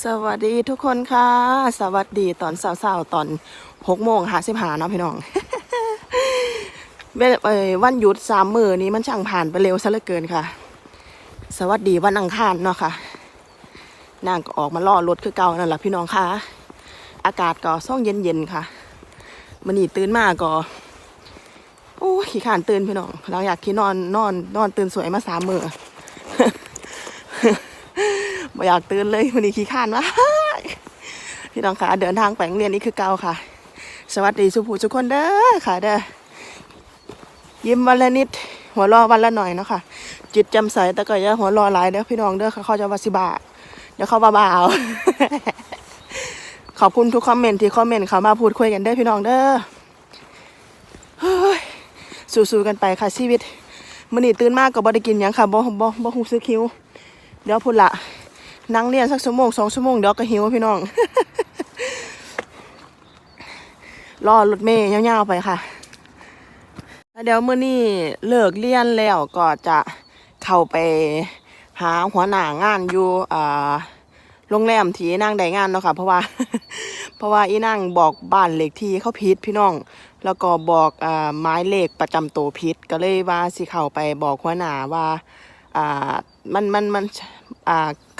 สวัสดีทุกคนค่ะ สวัสดีตอนเช้าๆตอนหกโมงหาสิบหาเนาะพี่น้องวันหยุดสามมือนี้มันช่างผ่านไปเร็วซะเหลือเกินค่ะ สวัสดีวันอังคารเนาะค่ะนางก็ออกมาล่อรถคือเก่านั่นแหละพี่น้องค่ะ อากาศก็ส่องเย็นๆค่ะมันนี่ตื่นมากก็โอ้ขี้ขานตื่นพี่น้องเราอยากขี้นอนนอนนอนตื่นสวยมาสามมือ บ่อยากตื่นเลยวันนี้ขี้ข้านวะพี่น้องคะเดินทางไปโรงเรียนนี่คือเก่าค่ะ สวัสดีสุภูทุกคนเด้อค่ะเด้อยิ้มวันละนิด หัวเรอวันละหน่อยเนาะค่ะ จิตจำใสแต่ก็อย่าหัวเรอหลายเด้อพี่น้องเด้อเขาจะวาสิบาเดี๋ยวเขาบ้าบ่าเอาขอบคุณทุกคอมเมนต์ที่คอมเมนต์เขามาพูดคุยกันเด้อพี่น้องเด้อสู้ๆกันไปค่ะชีวิตมื้อนี้ตื่นมากก็บ่ได้กินยังค่ะบ่บ่บ่ฮู้สึกหิว เดี๋ยวพุ่นละ นั่งเรียนสักชั่วโมงสองชั่วโมงเดี๋ยวก็หิวพี่น้อง รอรถเมย์ยาวๆไปค่ะเดี๋ยวเมื้อนี้เลิกเรียนแล้วก็จะเข้าไปหาหัวหน้างานอยู่อ่าโรงแรมที่นางได้งานเนาะค่ะ เพราะว่า เพราะว่าอีนางบอกบ้านเลขที่เขาผิดพี่น้อง แล้วก็บอกอ่าหมายเลขประจำตัวผิดก็เลยว่าสิเข้าไปบอกหัวหน้าว่าอ่ามันมันมัน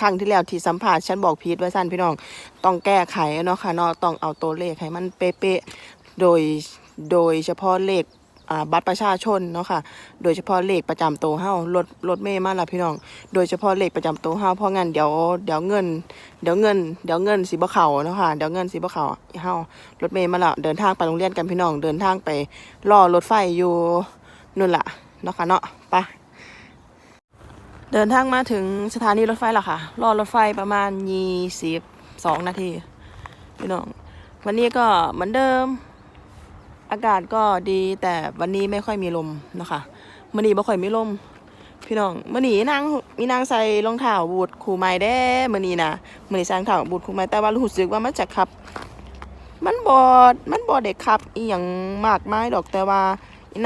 ครั้งที่แล้วที่สัมภาษณ์ฉันบอกพีทว่าสั้นพี่น้องต้องแก้ไขเนาะค่ะเนาะต้องเอาตัวเลขให้มันเป๊ะๆโดยโดยเฉพาะเลขบัตรประชาชนเนาะค่ะ โดยเฉพาะเลขประจำตัวเฮารถรถเมย์มาละพี่น้อง โดยเฉพาะเลขประจำตัวเฮาเพราะงั้นเดี๋ยวเดี๋ยวเงิน เดี๋ยวเงินเดี๋ยวเงินสิบ่เขาเนาะค่ะ เดี๋ยวเงินสิบ่เขาเฮารถเมย์มาละเดินทางไปโรงเรียนกันพี่น้อง เดินทางไปรอรถไฟอยู่นู่นล่ะเนาะค่ะเนาะไป เดินทางมาถึงสถานีรถไฟแล้วค่ะ รอรถไฟประมาณยี่สิบสองนาทีพี่น้อง วันนี้ก็เหมือนเดิม อากาศก็ดีแต่วันนี้ไม่ค่อยมีลมนะคะมื่อนี้ไม่ค่อยมีลม พี่น้องมื่อนี้นางมีนางใส่รองเท้าบูทคู่ไม้แด้มื่อนี้นะมื่อนี้ใส่รองเท้าบูทคู่ไม้แต่ว่ารู้สึกว่ามันจะขับ มันบอดมันบอดเด็กขับอีหยังมากมายดอกแต่ว่า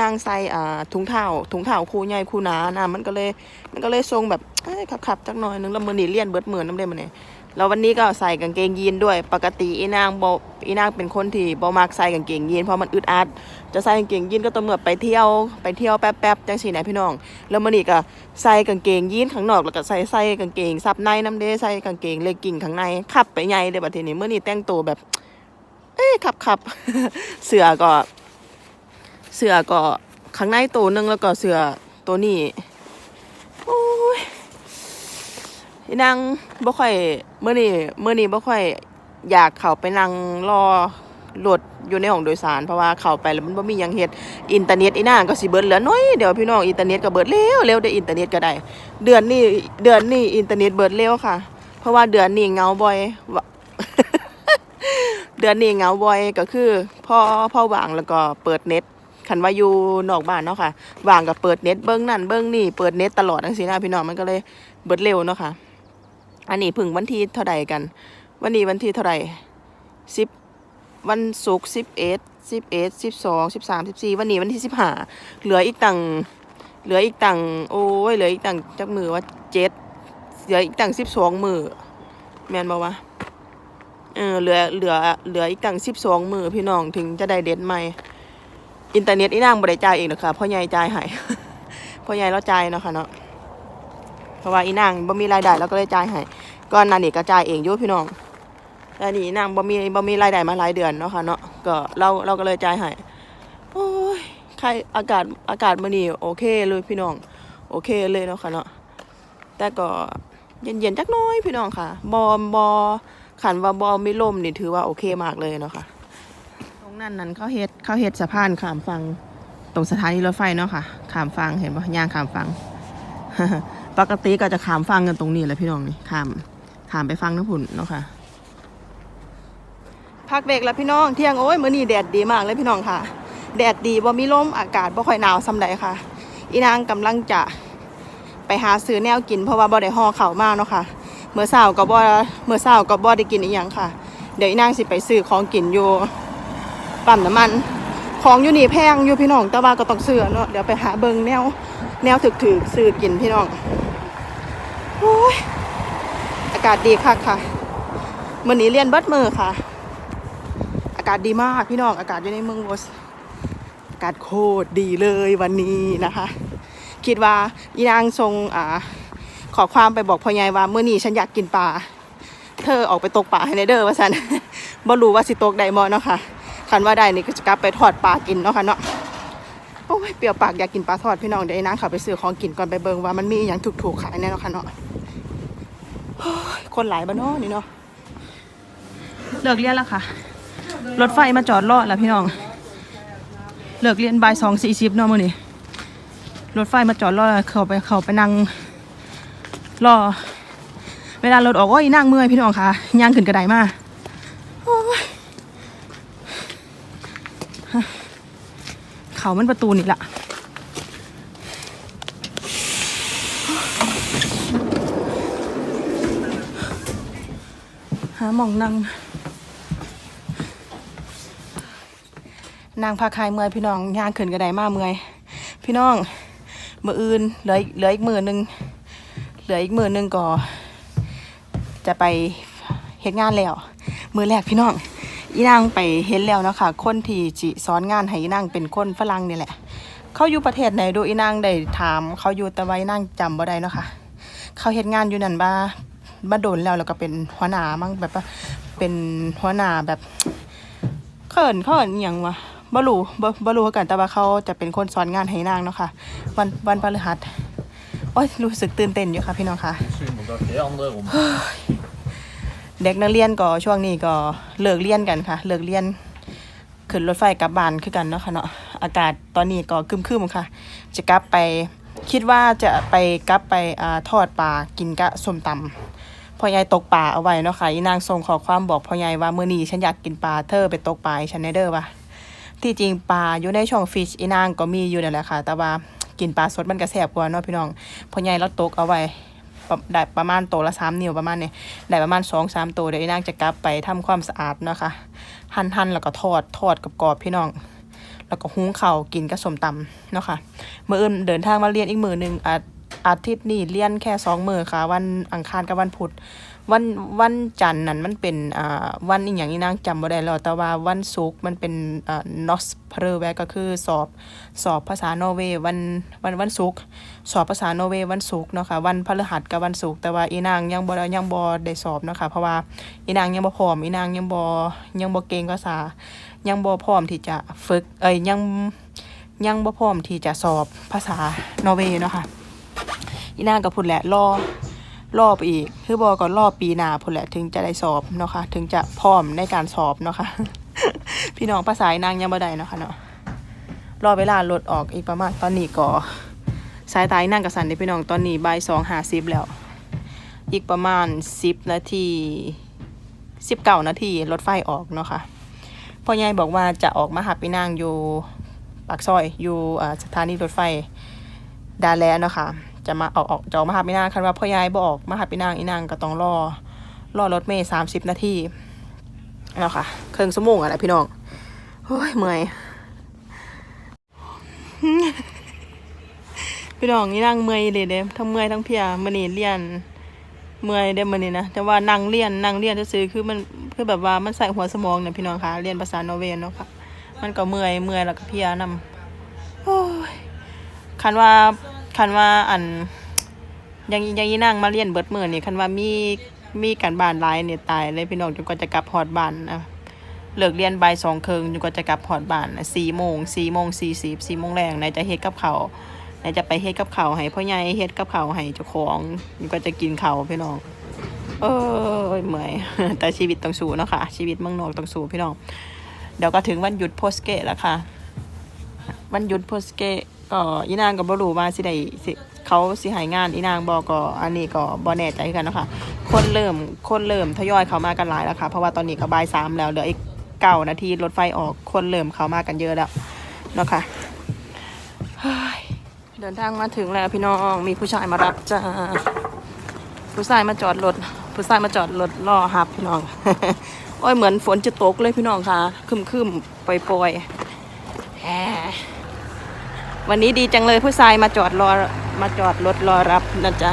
นางใส่อ่าถุงเท้าถุงเท้าคู่ใหญ่คู่หนานะมันก็เลย มันก็เลยทรงแบบเอ้ยขับขับๆจักหน่อยนึงแล้วมือนี่เลี่ยนเบิดเหมือนน้ำเด้มันเนี่ยแล้ววันนี้ก็ใส่กางเกงยีนด้วย ปกติอีนางบอีนางเป็นคนที่บมักใส่กางเกงยีนเพราะมันอึดอัด จะใส่กางเกงยีนก็ต้องเมื่อไปเที่ยวไปเที่ยวแป๊บๆจังสีไหนพี่น้อง แล้วมันนี่ก็ใส่กางเกงยีนข้างนอกแล้วก็ใส่ใส่กางเกงซับในน้ำเด้ใส่กางเกงเลกกิ่งข้างในขับไปใหญ่เลยบัดทีนี้เมื่อนี้แต่งตัวแบบ เอ้ยขับขับเสือก็ เสือก็ข้างในตัวหนึงแล้วก็เสือตัวนี้โอ้ยอีนางบ่ค่อยเมื่อนี้เมื่อนี้บ่ค่อยอยากเข้าไปนั่งรอรถอยู่ในห้องโดยสารเพราะว่าเข้าไปแล้วมันบ่มียังเฮ็ดอินเทอร์เน็ตอีนางก็สิเบิดเหลือน้อยเดี๋ยวพี่น้องอินเทอร์เน็ตก็เบิดเร็วเร็วได้อินเทอร์เน็ตก็ได้ เดือนนี้เดือนนี้อินเทอร์เน็ตเบิดเร็วค่ะ เพราะว่าเดือนนี้เงาบ่อยเดือนนี้เงาบ่อยก็คือพ่อพ่อวางแล้วก็เปิดเน็ต คันว่าอยู่นอกบ้านเนาะค่ะว่างก็เปิดเน็ตเบิ้งนั่นเบิ้งนี่เปิดเน็ตตลอดทั้งสีนะพี่น้องมันก็เลยเบิดเร็วเนาะค่ะ อันนี้พึ่งวันที่เท่าใดกัน วันนี้วันที่เท่าไหร่สิบวันศุกร์สิบเอ็ดสิบเอ็ดสิบสองสิบสามสิบสี่วันนี้วันที่สิบห้าเหลืออีกตังเหลืออีกตังโอ้ยเหลืออีกตังจักมือว่าเจ็ดเหลืออีกตังสิบสองมือแมนบอกว่าเออเหลือเหลือเหลืออีกตังสิบสองมือพี่น้องถึงจะได้เด็ดใหม่ อินเทอร์เน็ตอีนางบริจ่ายเองนะคะพ่อใหญ่จ่ายให้พ่อใหญ่เราจ่ายเนาะค่ะเนาะเพราะว่าอีนางบ่มีรายได้เราก็เลยจ่ายให้ก่อนหนั้นนี่ก็จ่ายเองอยู่พี่น้องแต่นี่อีนางบ่มีบ่มีรายได้มาหลายเดือนเนาะค่ะเนาะก็เราเราก็เลยจ่ายให้โอ้ยใครอากาศอากาศมื้อนี้โอเคเลยพี่น้อง โอเคเลยเนาะค่ะเนาะแต่ก็เย็นๆจักน้อยพี่น้องค่ะบอมบอขันว่าบอไม่ล่มนี่ถือว่าโอเคมากเลยเนาะค่ะ งนั้นนั้นเขาเฮ็ดเขาเฮ็ดสะพานข้ามฟังตรงสถานีรถไฟเนาะค่ะข้ามฟังเห็นปะย่างข้ามฟังปกติก็จะข้ามฟังกันตรงนี้แหละพี่น้องนี่ข้ามข้ามไปฟังน้ำผุนเนาะค่ะพักเบรกแล้วพี่น้องเที่ยงโอ้ยมื้อนี้แดดดีมากเลยพี่น้องค่ะ แดดดีบ่มีลมอากาศบ่ค่อยหนาวซำใดค่ะ อีนางกำลังจะไปหาซื้อแนวกินเพราะว่าบ่ได้ห่อข้าวมากเนาะค่ะเมื่อเช้าก็บ่เมื่อเช้าก็บ่ได้กินอีหยังค่ะ เดี๋ยวอีนางสิไปซื้อของกินอยู่ ปั๊มน้ำมัน ของอยู่นี่แพงอยู่พี่น้องแต่ว่าก็ต้องซื้อเนาะเดี๋ยวไปหาเบิงแนว แนวถึกๆซื้อกินพี่น้องโอ้ยอากาศดีคักค่ะมื่อนี้เรียนเบัดมือค่ะ อากาศดีมากพี่น้องอากาศอยู่ในเมืองวอสอากาศโคตรดีเลยวันนี้นะคะ คิดว่าอีนางทรงอ่าขอความไปบอกพ่อใหญ่ว่าเมื่อนี้ฉันอยากกินปลา เธอออกไปตกปลาให้ในเด้อว่าสันบ่รู้ว่าสิตกได้บ่เนาะค่ะ คันว่าได้นี่ก็จะกลับไปทอดปลากินเนาะค่ะเนาะโอ้ยเปรี้ยวปากอยากกินปลาทอดพี่น้องเดี๋ยวไอ้นางขับไปซื้อของกินก่อนไปเบิงว่ามันมีอย่างถูกๆขายแน่เนาะค่ะเนาะคนหลายบ้านเนาะนี่เนาะเลิกเรียนแล้วค่ะ รถไฟมาจอดรอแล้วพี่น้อง เลิกเรียนบ่ายสองสี่สิบเนาะมื้อนี้รถไฟมาจอดรอเขาไปเขาไปนั่งรอ เวลารถออกก็อีนั่งเมื่อยพี่น้องค่ะย่างขึ้นกระไดมาโอ้ย เขามันประตูนี่ละหาหมองนั่งนางพาคายเมื่อยพี่น้องย่างขึ้นกระไดมาเมื่อยพี่น้องมืออื่นเหลือเหลืออีกมือหนึ่งเหลืออีกมือหนึ่งก็จะไปเฮ็ดงานแล้วมือแรกพี่น้อง อีนางไปเห็นแล้วเนาะคะคนที่จิสอนงานให้อีนางเป็นคนฝรั่งนี่แหละ เขาอยู่ประเทศไหนดูอีนางได้ถาม เขาอยู่แต่ว่าอีนางจำบ่ได้เนาะค่ะเขาเฮ็ดงานอยู่นั่นบ้าบ้าโดนแล้วแล้วก็เป็นหัวหน้ามั้งแบบว่าเป็นหัวหน้าแบบเขินเขินอหย่างวะบ่รู้บ่บ่รู้คือกันแต่ว่าเขาจะเป็นคนสอนงานให้นางเนาะค่ะวันวันพฤหัสโอ้ยรู้สึกตื่นเต้นอยู่ค่ะพี่น้องค่ะ เด็กนักเรียนก็ช่วงนี้ก็เลิกเรียนกันค่ะ เลิกเรียนขึ้นรถไฟกลับบ้านคือกันเนาะค่ะเนาะอากาศตอนนี้ก็ครึมๆค่ะ จะกลับไปคิดว่าจะไปกลับไปอทอดปลากินกะส้มตำพ่อใหญ่ตกปลาเอาไว้เนาะค่ะอีนางส่งขอความบอกพ่อใหญ่ว่าเมื้อนี้ฉันอยากกินปลาเธอไปตกปลาฉันแน่เด้อว่ะที่จริงปลาอยู่ในช่องฟิชอีนางก็มีอยู่นั่นแหละค่ะ แต่ว่ากินปลาสดมันก็แซ่บกว่าเนาะพี่น้องพ่อใหญ่เราตกเอาไว้ ได้ประมาณโตวละสามนิ้วประมาณนี้ได้ประมาณสองสามตัวเดี๋ยวอีนางจะกลับไปทำความสะอาดนะคะ หั่นหั่นแล้วก็ทอดทอดกับกรอบๆพี่น้อง แล้วก็หุงเข่ากินกับสมตำเนาะค่ะเมื่ออื่นเดินทางมาเรียนอีกมือหนึ่งอา อาทิตย์นี้เรียนแค่สองมือค่ะ วันอังคารกับวันพุธวันวันจันทร์นั้นมันเป็นอ่าวันอีกอย่างนี้นางจำบ่ได้แล้วแต่ว่าวันศุกร์มันเป็นอ่านอสเพรแวก็คือสอบสอบภาษานอร์เวย์วันวันวันศุกร์สอบภาษานอร์เวย์วันศุกร์เนาะค่ะวันพฤหัสกับวันศุกร์แต่ว่าอีนางยังบ่ได้ยังบ่ได้สอบเนาะค่ะเพราะว่าอีนางยังบ่พร้อมอีนางยังบ่ยังบ่เก่งภาษา ยังบ่พร้อมที่จะฝึกเอ้ยยังยังบ่พร้อมที่จะสอบภาษานอร์เวย์เนาะค่ะ อีนางก็พูดแหละรอรอไปอีก คือบอกก็รอบปีหน้าพุ่นแหละถึงจะได้สอบเนาะค่ะถึงจะพร้อมในการสอบเนาะค่ะพี่น้องภาษาอีนางยังบ่ได้เนาะค่ะเนาะรอเวลารถออกอีกประมาณตอนนี้ก็สายตายนั่งกับสันเด้พี่น้องตอนนี้บ่ายสองหาสิบแล้ว อีกประมาณสิบนาทีสิบเก้านาทีรถไฟออกเนาะค่ะพ่อใหญ่บอกว่าจะออกมาหาพี่นางอยู่ปากซอยอยู่สถานีรถไฟดาแลเนาะค่ะ จะมาออกออกจะออกมาหาพี่นางคันว่าพ่อใหญ่บอกมาหาพี่นางอีนางก็ต้องรอรอรถเมย์สามสิบนาทีเนาะค่ะ เครื่องสมองอะไรพี่น้องโอ้ยเมื่อยพี่น้องนี่นั่งเมื่อยเลยเด้ทั้งเมื่อยทั้งเพียมันนี่เรียน เมื่อยเด้มันนี่นะแต่ว่านั่งเรียนนั่งเรียนซื่อคือมันคือแบบว่ามันใส่หัวสมองเนี่ยพี่น้องคะเรียนภาษาโนเวย์เนาะค่ะมันก็เมื่อยเมื่อยแล้วก็เพียนำโอ้ยคันว่า คันว่าอันยังยังอีนั่งมาเรียนเบิดมือนี่คันว่ามีมีการบ้านหลายเนี่ยตายเลยพี่น้องจนกว่าจะกลับฮอดบ้านนะเลิกเรียนบ่ายสองครึ่งจนกว่าจะกลับฮอดบ้านสี่โมงสี่โมงสี่สิบสี่โมงแรงไหนจะเฮ็ดกับเขาวไหนจะไปเฮ็ดกับเขาให้พ่อใหญ่เฮ็ดกับเขาให้เจ้าของนี่ก็จะกินเขาพี่น้องเออเหมื่อยแต่ชีวิตต้องสู้เนาะค่ะ ชีวิตเมืองนอกต้องสู้พี่น้องเดี๋ยวก็ถึงวันหยุดโพสเกตแล้วค่ะ วันหยุดโพสเกต ก็อีนางก็บ่รู้ว่าสิได้สิเขาสิหายงานอีนางบอกก็อันนี้ก็บ่แน่ใจกันนะคะคนเริ่มคนเริ่มทยอยเข้ามากันหลายแล้วค่ะเพราะว่าตอนนี้ก็บ่ายสามแล้วเหลืออีกเก้านาทีรถไฟออกคนเริ่มเข้ามากันเยอะแล้วเนาะค่ะเดินทางมาถึงแล้วพี่น้องมีผู้ชายมารับจ้าผู้ชายมาจอดรถผู้ชายมาจอดรถรอฮับพี่น้องโอ้ยเหมือนฝนจะตกเลยพี่น้องค่ะคึมคึมๆปล่อยแหม วันนี้ดีจังเลยผู้ชายมาจอดรอมาจอดรถรอรับนะจ๊ะ